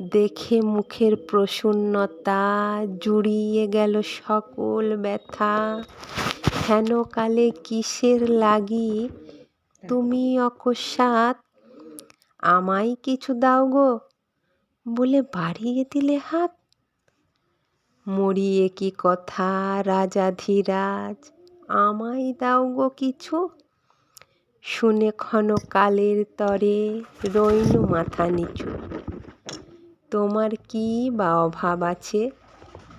দেখে মুখের প্রসন্নতা জুড়িয়ে গেল সকল ব্যথা। হেন কালে কিসের লাগি? তুমি অকস্মাৎ আমায় কিছু দাও গো। বলে বাড়িয়ে দিলে হাত। মরিয়ে কি কথা রাজা ধীরাজ? আমায় দাও গো কিছু। শুনে ক্ষণকালের তরে রইনু মাথা নিচু। তোমার কি বা অভাব আছে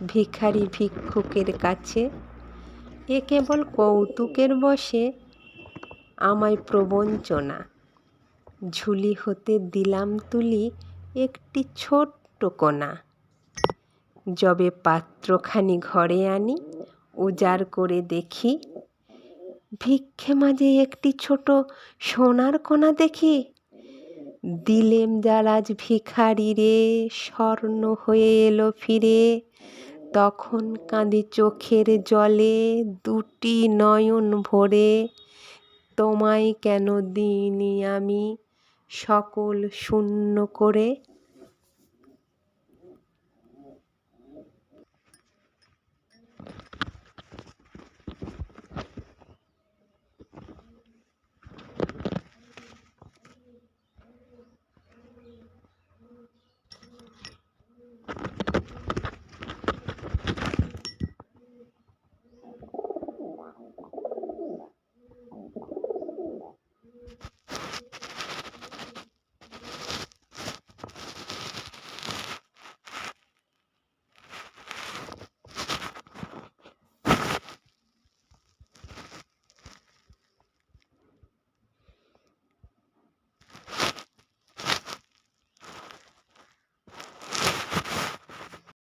ভিখারি ভিক্ষুকের কাছে? এ কেবল কৌতুকের বসে, আমায় প্রবঞ্চনা। ঝুলি হতে দিলাম তুলি একটি ছোট্ট কোনা যবে পাত্রখানি ঘরে আনি, উজাড় করে দেখি। ভিক্ষে মাঝে একটি ছোট সোনার কোনা দেখি। দিলেম যার ভিখারি রে, স্বর্ণ হয়ে এলো ফিরে। তখন কাঁদে চোখের জলে দুটি নয়ন ভরে। তোমায় কেন দিইনি আমি? সকল শূন্য করে